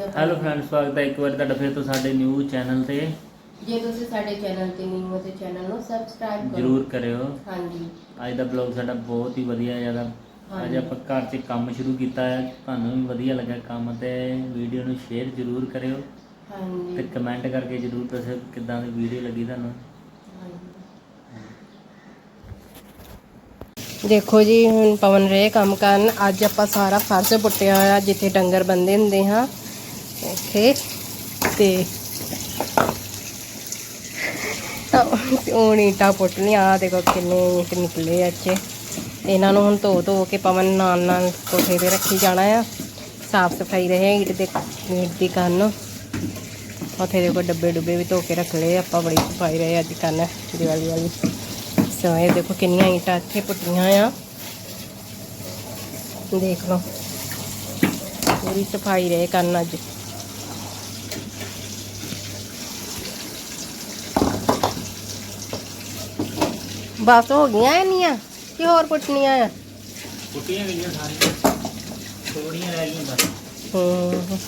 ਦਿਓ hello friends ਸਵਾਗਤ ਹੈ ਇੱਕ ਵਾਰ ਤੁਹਾਡਾ ਫਿਰ ਤੋਂ ਸਾਡੇ ਨਿਊ ਚੈਨਲ ਤੇ। ਜੇ ਤੁਸੀਂ ਸਾਡੇ ਚੈਨਲ ਤੇ ਨਿਊ ਹੋ ਤੇ ਚੈਨਲ ਨੂੰ ਸਬਸਕ੍ਰਾਈਬ ਕਰੋ। ਜਰੂਰ ਕਰਿਓ। ਹਾਂਜੀ। ਅੱਜ ਦਾ ਬਲੌਗ ਸਾਡਾ ਬਹੁਤ ਹੀ ਵਧੀਆ ਜ਼ਿਆਦਾ। ਅੱਜ। ਆਪਾਂ ਘਰ 'ਚ ਕੰਮ ਸ਼ੁਰੂ ਕੀਤਾ ਹੈ। ਤੁਹਾਨੂੰ ਵੀ ਵਧੀਆ ਲੱਗਾ ਕੰਮ ਤੇ ਵੀਡੀਓ ਨੂੰ ਸ਼ੇਅਰ ਜਰੂਰ ਕਰਿਓ। ਤੇ ਹਾਂਜੀ ਕਮੈਂਟ ਕਰਕੇ ਜਰੂਰ ਦੱਸਿਓ ਕਿੱਦਾਂ ਦੀ ਵੀਡੀਓ ਲੱਗੀ ਤੁਹਾਨੂੰ। ਦੇਖੋ ਜੀ ਹੁਣ ਪਵਨ ਰੇ ਕੰਮ ਕਰਨ। ਅੱਜ ਆਪਾਂ ਸਾਰਾ ਫਰਸ਼ ਪੁੱਟਿਆ ਹੋਇਆ ਜਿੱਥੇ ਡੰਗਰ ਬੰਦੇ ਹੁੰਦੇ ਹਾਂ। ਇੱਥੇ ਤੇ ਤਾਂ ਹੁਣ ਈਟਾਂ ਪੁੱਟ ਲਿਆ ਦੇਖੋ ਕਿੰਨੇ ਈਟ ਨਿਕਲੇ ਆ ਇਹਨਾਂ ਨੂੰ ਹੁਣ ਧੋ ਧੋ ਕੇ ਪਵਨ ਨਾਲ ਨਾਲ ਕੋਠੇ ਤੇ ਰੱਖੀ ਜਾਣਾ ਆ। ਸਾਫ਼ ਸਫ਼ਾਈ ਰਹੇ ਈਟ ਦੇ ਈਟ ਦੀ ਕੰਨ। ਉੱਥੇ ਦੇਖੋ ਡੱਬੇ ਡੁੱਬੇ ਵੀ ਧੋ ਕੇ ਰੱਖ ਲਏ, ਆਪਾਂ ਬੜੀ ਸਫ਼ਾਈ ਰਹੇ ਅੱਜ ਕੰਨ ਦੀਵਾਲੀ ਵਾਲੀ। ਸੋ ਇਹ ਦੇਖੋ ਕਿੰਨੀਆਂ ਈਟਾਂ ਇੱਥੇ ਪੁੱਟੀਆਂ ਆ। ਦੇਖ ਲਓ। ਪੂਰੀ ਸਫ਼ਾਈ ਰਹੇ ਕੰਨ ਅੱਜ। ਬਸ ਹੋ ਗਈਆਂ ਇੰਨੀਆਂ ਕਿ ਹੋਰ ਪੁੱਟਣੀਆਂ ਆ। ਕੁੱਟੀਆਂ ਗਈਆਂ ਸਾਰੀਆਂ ਥੋੜੀਆਂ ਰਹਿ ਗਈਆਂ ਬਸ। ਹੂੰ।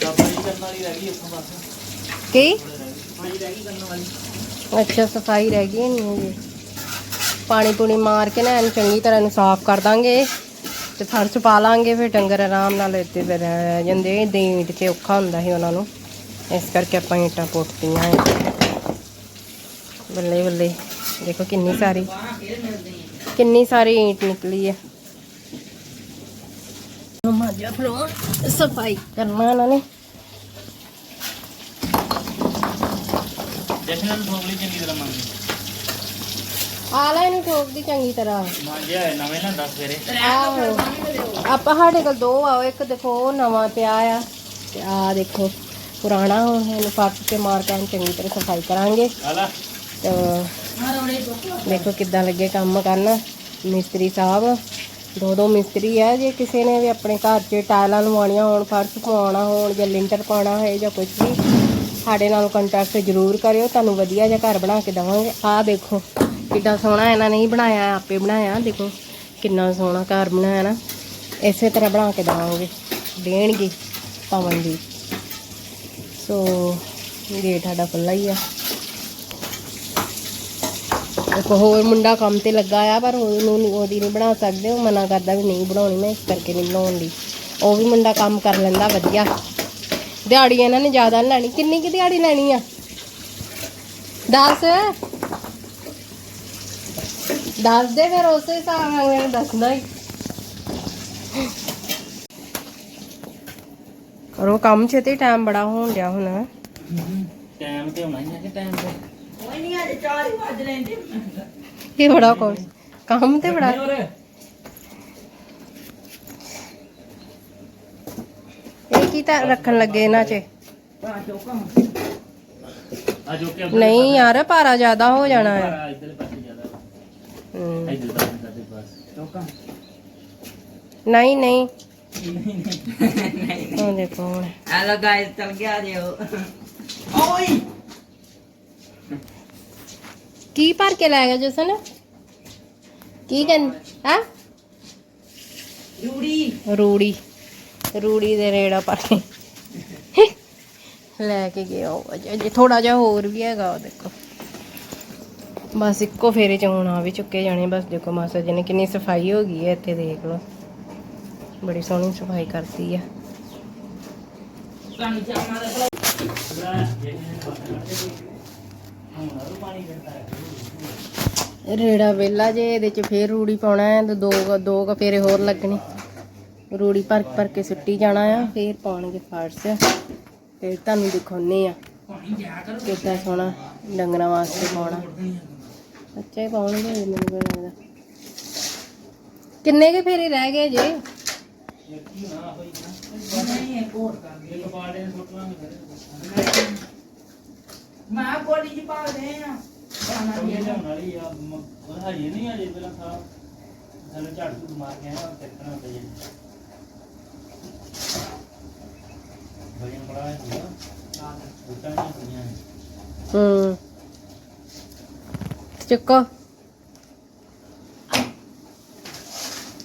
ਸਫ਼ਾਈ ਕਰਨ ਵਾਲੀ ਰਹਿ ਗਈ ਇੱਥੋਂ ਬਸ। ਕੀ? ਸਫ਼ਾਈ ਰਹਿ ਗਈ ਕਰਨ ਵਾਲੀ। ਅੱਛਾ ਸਫ਼ਾਈ ਰਹਿ ਗਈ ਨਹੀਂ ਜੀ ਪਾਣੀ ਪੂਣੀ ਮਾਰ ਕੇ ਨਾ ਇਹਨੂੰ ਚੰਗੀ ਤਰ੍ਹਾਂ ਇਹਨੂੰ ਸਾਫ਼ ਕਰ ਦਾਂਗੇ ਤੇ ਫਰਸ਼ ਪਾ ਲਾਂਗੇ ਫਿਰ ਡੰਗਰ ਆਰਾਮ ਨਾਲ ਇੱਥੇ ਫਿਰ ਰਹਿ ਜਾਂਦੇ ਦੇਂਟ ਕੇ ਔਖਾ ਹੁੰਦਾ ਸੀ ਉਹਨਾਂ ਨੂੰ। ਇਸ ਕਰਕੇ ਆਪਾਂ ਇੱਟਾਂ ਪੁੱਟਤੀਆਂ ਹੈ ਬੱਲੇ ਬੱਲੇ। ਦੇਖੋ ਕਿੰਨੀ ਸਾਰੀ ਕਿੰਨੀ ਸਾਰੀ ਈਂਟ ਨਿਕਲੀ ਹੈ। ਮਾਜਾ ਫਰੋ ਸਫ਼ਾਈ ਕਰਨਾ ਇਹਨਾਂ ਨੇ। ਜਸ਼ਨ ਨੂੰ ਚੰਗੀ ਤਰ੍ਹਾਂ ਮੰਗ ਆ ਲੈ ਇਹਨੂੰ ਠੋਕਦੀ ਚੰਗੀ ਤਰ੍ਹਾਂ। ਮਾਂਜਿਆ ਆਹੋ ਆਪਾਂ ਸਾਡੇ ਕੋਲ ਦੋ ਆਓ ਇੱਕ ਦੇਖੋ ਉਹ ਨਵਾਂ ਪਿਆ ਆ ਤੇ ਆ ਦੇਖੋ ਪੁਰਾਣਾ ਹੁਣ ਇਹਨੂੰ ਕੇ ਮਾਰ ਕੇ ਚੰਗੀ ਤਰ੍ਹਾਂ ਸਫ਼ਾਈ ਕਰਾਂਗੇ। ਆਲਾ ਤੇ ਦੇਖੋ ਕਿੱਦਾਂ ਲੱਗੇ ਕੰਮ ਕਰਨ। ਮਿਸਤਰੀ ਸਾਹਿਬ ਦੋ ਦੋ ਮਿਸਤਰੀ ਆ, ਜੇ ਕਿਸੇ ਨੇ ਵੀ ਆਪਣੇ ਘਰ 'ਚ ਟਾਇਲਾਂ ਲਵਾਉਣੀਆਂ ਹੋਣ, ਫਰਸ਼ ਪਵਾਉਣਾ ਹੋਣ ਜਾਂ ਲਿੰਟਰ ਪਾਉਣਾ ਹੋਏ ਜਾਂ ਕੁਝ ਵੀ, ਸਾਡੇ ਨਾਲ ਕੰਟੈਕਟ ਜ਼ਰੂਰ ਕਰਿਓ, ਤੁਹਾਨੂੰ ਵਧੀਆ ਜਿਹਾ ਘਰ ਬਣਾ ਕੇ ਦੇਵਾਂਗੇ। ਆਹ ਦੇਖੋ, ਕਿੱਡਾ ਸੋਹਣਾ ਇਹਨਾਂ ਨੇ ਹੀ ਬਣਾਇਆ, ਆਪੇ ਬਣਾਇਆ, ਦੇਖੋ ਕਿੰਨਾ ਸੋਹਣਾ ਘਰ ਬਣਾਇਆ ਨਾ। ਇਸੇ ਤਰ੍ਹਾਂ ਬਣਾ ਕੇ ਦੇਵਾਂਗੇ, ਦੇਣਗੇ ਪਵਨ ਦੀ ਸੋ ਗੇਟ ਸਾਡਾ ਖੁੱਲਾ ਹੀ ਆ। ਇੱਕ ਹੋਰ ਮੁੰਡਾ ਕੰਮ ਤੇ ਲੱਗਾ ਆ, ਪਰ ਉਹਨੂੰ ਉਹਦੀ ਨਹੀਂ ਬਣਾ ਸਕਦੇ, ਉਹ ਮਨਾ ਕਰਦਾ ਵੀ ਨਹੀਂ ਬਣਾਉਣੀ, ਮੈਂ ਇਸ ਕਰਕੇ ਨਹੀਂ ਬਣਾਉਣ ਦੀ ਉਹ ਵੀ ਮੁੰਡਾ ਕੰਮ ਕਰ ਲੈਂਦਾ, ਵਧੀਆ। ਦਿਹਾੜੀ ਇਹਨਾਂ ਨੇ ਜ਼ਿਆਦਾ ਲੈਣੀ। ਕਿੰਨੀ ਕਿ ਦਿਹਾੜੀ ਲੈਣੀ ਆ? 10 ਦੱਸ ਦੇ ਫਿਰ ਉਸੇ ਹਿਸਾਬ ਨਾਲ ਮੈਨੂੰ ਦੱਸਣਾ ਹੀ। ਕਰੋ ਕੰਮ, ਛੇਤੀ ਟਾਈਮ ਬੜਾ ਹੋਣ ਡਿਆ ਹੁਣ। ਟਾਈਮ ਤੇ ਹੋਣਾ ਹੀ ਹੈ ਕਿ ਟਾਈਮ ਤੇ? ਇਹ ਬੜਾ ਕੋਲ। ਕੰਮ ਤੇ ਬੜਾ ਇਹ ਕੀ ਤਾਂ ਰੱਖਣ ਲੱਗੇ ਇਹਨਾਂ 'ਚ? ਆ ਜੋ ਕਿ ਨਹੀਂ ਯਾਰ ਭਾਰਾ ਜ਼ਿਆਦਾ ਹੋ ਜਾਣਾ ਹੈ। ਨਹੀਂ ਨਹੀਂ ਉਹ ਦੇਖੋ ਹੁਣ ਹੈਲੋ ਗਾਇਸ ਚਲ ਗਿਆ ਜਿਓ ਓਏ! ਕੀ ਭਰ ਕੇ ਲੈ ਗਿਆ ਜਸਨ? ਕੀ ਕਹਿੰਦਾ ਹਾਂ? ਜੂੜੀ ਰੂੜੀ। ਰੂੜੀ ਦੇ ਰੇੜਾ ਪਾ ਕੇ। ਲੈ ਕੇ ਗਿਆ ਉਹ। ਅਜੇ ਥੋੜਾ ਜਿਹਾ ਹੋਰ ਵੀ ਹੈਗਾ ਉਹ ਦੇਖੋ। ਬਸ ਇੱਕੋ ਫੇਰੇ ਚ ਹੁਣ ਆ ਵੀ ਚੁੱਕੇ ਜਾਣੇ। ਬਸ ਦੇਖੋ ਮਾਸਾ ਜੀ ਨੇ ਕਿੰਨੀ ਸਫ਼ਾਈ ਹੋ ਗਈ ਹੈ ਇੱਥੇ ਦੇਖ ਲਓ। ਬੜੀ ਸੋਹਣੀ ਸਫ਼ਾਈ ਕਰਤੀ ਆ। ਪਾਣੀ ਚਾਮਾ ਦਾ ਰੇੜਾ ਵੇਲਾ ਜੇ ਇਹਦੇ ਚ ਫੇਰ ਰੂੜੀ ਪਾਉਣਾ ਹੈ ਤੇ ਦੋ ਕੁ- ਦੋ ਕ ਫੇਰੇ ਹੋਰ ਲੱਗਣੇ। ਰੂੜੀ ਭਰ ਭਰ ਕੇ ਸੁੱਟੀ ਜਾਣਾ ਆ, ਫੇਰ ਪਾਉਣਗੇ ਫਰਸ਼। ਤੇ ਤੁਹਾਨੂੰ ਦਿਖਾਉਨੇ ਆ ਕਿੱਦਾਂ ਸੋਹਣਾ ਡੰਗਰਾਂ ਵਾਸਤੇ ਪਾਉਣਾ। ਅੱਛਾ ਹੀ ਪਾਉਣਗੇ ਮੈਨੂੰ ਕੋਈ ਲੱਗਦਾ। ਕਿੰਨੇ ਕੇ ਫੇਰੇ ਰਹਿ ਗਏ ਜੇ? ਮੈਂ ਕੋਲੀ ਜੀ ਪਾ ਦੇ ਆ। ਪਾਣਾ ਇਹ ਲਿਆਉਣ ਵਾਲੀ ਆ ਮ- ਉਹ ਹਜੇ ਨਹੀਂ ਹਜੇ ਪਹਿਲਾਂ ਸਾਰਾ ਸਾਨੂੰ ਝਾੜ ਝੂੜ ਮਾਰ ਕੇ ਆਇਆ ਦੇਖਣਾ ਹੁੰਦਾ ਜੀ ਵਜਨ ਬੜਾ ਹੈ ਹੁੰਦਾ ਬੁੱਟਾਂ ਨਹੀਂ ਹੁੰਦੀਆਂ ਹੂੰ। ਚੱਕੋ।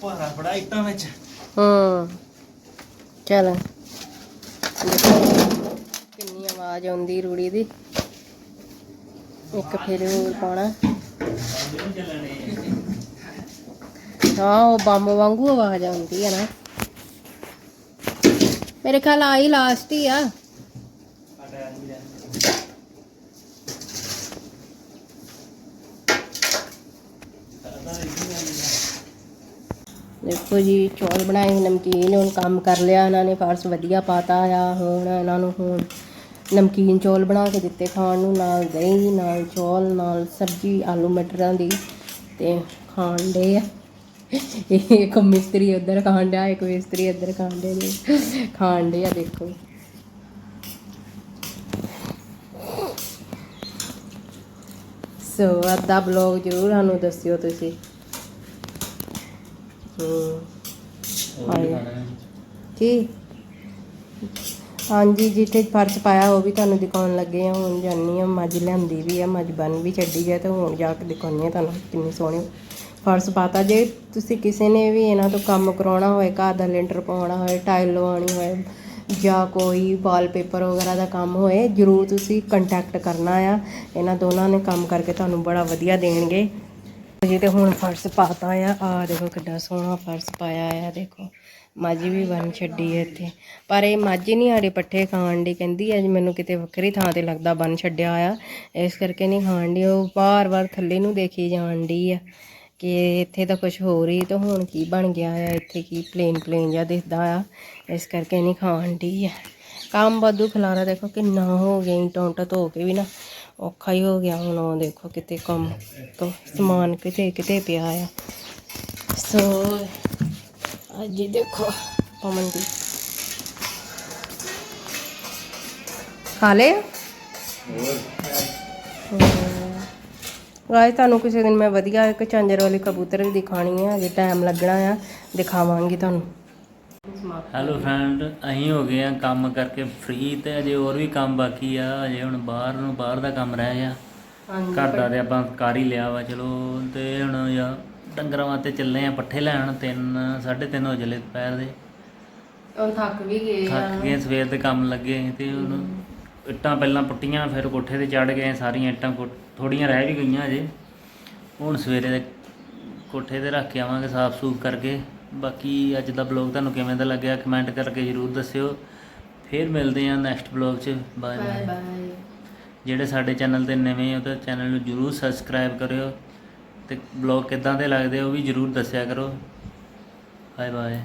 ਭਾਰਾ ਬੜਾ ਇੱਟਾਂ ਵਿੱਚ। ਹੂੰ। ਚਲ। ਕਿੰਨੀ ਆਵਾਜ਼ ਆਉਂਦੀ ਰੂੜੀ ਦੀ। ਇੱਕ ਫਿਰ ਹੋਰ ਪਾਉਣਾ। ਹਾਂ, ਉਹ ਬੰਬ ਵਾਂਗੂ ਆਵਾਜ਼ ਆਉਂਦੀ ਹੈ ਨਾ। ਮੇਰੇ ਖਿਆਲ ਆਈ ਲਾਸਟ ਹੀ ਆ। ਦੇਖੋ ਜੀ, ਚੌਲ ਬਣਾਏ, ਨਮਕੀਨ, ਹੁਣ ਕੰਮ ਕਰ ਲਿਆ, ਇਹਨਾਂ ਨੇ ਫਰਸ ਵਧੀਆ ਪਾਤਾ ਆ, ਹੁਣ ਇਹਨਾਂ ਨੂੰ ਹੁਣ ਨਮਕੀਨ ਚੌਲ ਬਣਾ ਕੇ ਦਿੱਤੇ ਖਾਣ ਨੂੰ ਨਾਲ ਦਹੀਂ ਨਾਲ ਚੌਲ ਨਾਲ ਸਬਜ਼ੀ ਆਲੂ ਮਟਰਾਂ ਦੀ ਤੇ ਖਾਣ ਦੇ ਆ। ਇੱਕ ਮਿਸਤਰੀ ਉੱਧਰ ਖਾਣ ਡਿਆ ਇੱਕ ਮਿਸਤਰੀ ਇੱਧਰ ਖਾਣ ਦੇ ਨੇ। ਖਾਣ ਦੇ ਆ ਦੇਖੋ। ਸੋ ਅੱਧਾ ਬਲੌਗ ਜ਼ਰੂਰ ਸਾਨੂੰ ਦੱਸਿਓ ਤੁਸੀਂ। ਹੂੰ। ਹੈ। ਕੀ? ਹਾਂਜੀ, ਜਿੱਥੇ ਫਰਸ਼ ਪਾਇਆ ਉਹ ਵੀ ਤੁਹਾਨੂੰ ਦਿਖਾਉਣ ਲੱਗੇ ਆ। ਹੁਣ ਜਾਨੀ ਆ, ਮੱਝ ਲਿਆਂਦੀ ਵੀ ਆ, ਮੱਝ ਬਨ ਵੀ ਛੱਡੀ ਹੈ ਤੇ ਹੁਣ ਜਾ ਕੇ ਦਿਖਾਉਣੀ ਆ ਤੁਹਾਨੂੰ ਕਿੰਨੀ ਸੋਹਣੀ ਫਰਸ਼ ਪਾਤਾ। ਜੇ ਤੁਸੀਂ ਕਿਸੇ ਨੇ ਵੀ ਇਹਨਾਂ ਤੋਂ ਕੰਮ ਕਰਾਉਣਾ ਹੋਏ, ਘਰ ਦਾ ਲੈਂਟਰ ਪਾਉਣਾ ਹੋਏ ਟਾਈਲ ਲਵਾਉਣੀ ਹੋਏ ਜਾਂ ਕੋਈ ਵਾਲਪੇਪਰ ਵਗੈਰਾ ਦਾ ਕੰਮ ਹੋਏ, ਜਰੂਰ ਤੁਸੀਂ ਕੰਟੈਕਟ ਕਰਨਾ ਆ। ਇਹਨਾਂ ਦੋਨਾਂ ਨੇ ਕੰਮ ਕਰਕੇ ਤੁਹਾਨੂੰ ਬੜਾ ਵਧੀਆ ਦੇਣਗੇ। ਜੀ ਤੇ ਹੁਣ ਫਰਸ਼ ਪਾਤਾ ਆ। ਆ ਦੇਖੋ ਕਿੱਡਾ ਸੋਹਣਾ ਫਰਸ਼ ਪਾਇਆ ਆ, ਦੇਖੋ। ਮੱਝ ਵੀ ਬਣ ਛੱਡੀ ਹੈ ਇੱਥੇ। ਪਰ ਇਹ ਮੱਝ ਨਹੀਂ ਆੜੇ ਪੱਠੇ ਖਾਣ ਦੀ ਕਹਿੰਦੀ ਅੱਜ ਮੈਨੂੰ ਕਿਤੇ ਵੱਖਰੀ ਥਾਂ ਤੇ ਲੱਗਦਾ ਬੰਨ ਛੱਡਿਆ ਆ। ਇਸ ਕਰਕੇ ਨਹੀਂ ਖਾਣ ਦੀ ਉਹ ਵਾਰ-ਵਾਰ ਥੱਲੇ ਨੂੰ ਦੇਖੀ ਜਾਣ ਦੀ ਆ ਕਿ ਇੱਥੇ ਤਾਂ ਕੁਝ ਹੋਰ ਹੀ ਤਾਂ ਹੁਣ ਕੀ ਬਣ ਗਿਆ ਆ? ਇੱਥੇ ਕੀ ਪਲੇਨ ਪਲੇਨ ਜਿਹਾ ਦਿਖਦਾ ਆ? ਇਸ ਕਰਕੇ ਨਹੀਂ ਖਾਣ ਦੀ ਆ। ਕੰਮ ਵਾਧੂ ਖਲਾਰਾ ਦੇਖੋ ਕਿੰਨਾ ਹੋ ਗਿਆ। ਇੰਟਾਂ ਉੱਟਾਂ ਧੋ ਕੇ ਵੀ ਨਾ ਔਖਾ ਹੀ ਹੋ ਗਿਆ। ਹੁਣ ਉਹ ਦੇਖੋ ਕਿਤੇ ਕੰਮ ਸਮਾਨ ਕਿਤੇ ਕਿਤੇ ਪਿਆ ਆ। ਸੋ ਅੱਜ ਹੀ ਦੇਖੋ ਪਮਨ ਦੀ। ਖਾ ਲੇ ਗਾਇਸ ਤੁਹਾਨੂੰ ਕਿਸੇ ਦਿਨ ਮੈਂ ਵਧੀਆ ਇੱਕ ਝਾਂਜਰ ਵਾਲੀ ਕਬੂਤਰ ਵੀ ਦਿਖਾਣੀ ਹੈ ਅਜੇ ਟਾਈਮ ਲੱਗਣਾ ਆ ਦਿਖਾਵਾਂਗੀ ਤੁਹਾਨੂੰ। ਹੈਲੋ ਫਰੈਂਡ ਅਸੀਂ ਹੋ ਗਏ ਆ ਕੰਮ ਕਰਕੇ ਫ੍ਰੀ ਤੇ ਅਜੇ ਹੋਰ ਵੀ ਕੰਮ ਬਾਕੀ ਆ ਅਜੇ ਹੁਣ ਬਾਹਰ ਨੂੰ ਬਾਹਰ ਦਾ ਕੰਮ ਰਹਿ ਗਿਆ। ਘਰ ਦਾ ਤੇ ਆਪਾਂ ਕਰ ਹੀ ਲਿਆ ਵਾ ਚਲੋ ਤੇ ਹੁਣ ਯਾ ਡੰਗਰਾਂ ਵਾਸਤੇ ਚੱਲੇ ਆ ਪੱਠੇ ਲੈਣ 3 3:30 ਹੋ ਜਲੇ ਦੁਪਹਿਰ ਦੇ। ਉਹ ਥੱਕ ਵੀ ਗਏ ਆ। ਥੱਕ ਗਏ ਸਵੇਰ ਦੇ ਕੰਮ ਲੱਗੇ ਤੇ ਹੁਣ ਇੱਟਾਂ ਪਹਿਲਾਂ ਪੁੱਟੀਆਂ ਫਿਰ ਕੋਠੇ ਤੇ ਚੜ ਗਏ ਸਾਰੀਆਂ ਇੱਟਾਂ ਥੋੜੀਆਂ ਰਹਿ ਵੀ ਗਈਆਂ ਅਜੇ ਹੁਣ ਸਵੇਰੇ ਦੇ ਕੋਠੇ ਤੇ ਰੱਖ ਕੇ ਆਵਾਂਗੇ ਸਾਫ਼ ਸੂਫ ਕਰਕੇ। ਬਾਕੀ ਅੱਜ ਦਾ ਬਲੌਗ ਤੁਹਾਨੂੰ ਕਿਵੇਂ ਦਾ ਲੱਗਿਆ ਕਮੈਂਟ ਕਰਕੇ ਜਰੂਰ ਦੱਸਿਓ। ਫਿਰ ਮਿਲਦੇ ਹਾਂ ਨੈਕਸਟ ਬਲੌਗ 'ਚ। ਬਾਏ ਬਾਏ ਬਾਏ ਬਾਏ ਜਿਹੜੇ ਸਾਡੇ ਚੈਨਲ ਤੇ ਨਵੇਂ ਹੋ ਤਾਂ ਚੈਨਲ ਨੂੰ ਜਰੂਰ ਸਬਸਕ੍ਰਾਈਬ ਕਰਿਓ। ਤੇ ਬਲੌਗ ਕਿੱਦਾਂ ਦੇ ਲੱਗਦੇ ਉਹ ਵੀ ਜਰੂਰ ਦੱਸਿਆ ਕਰੋ। Bye bye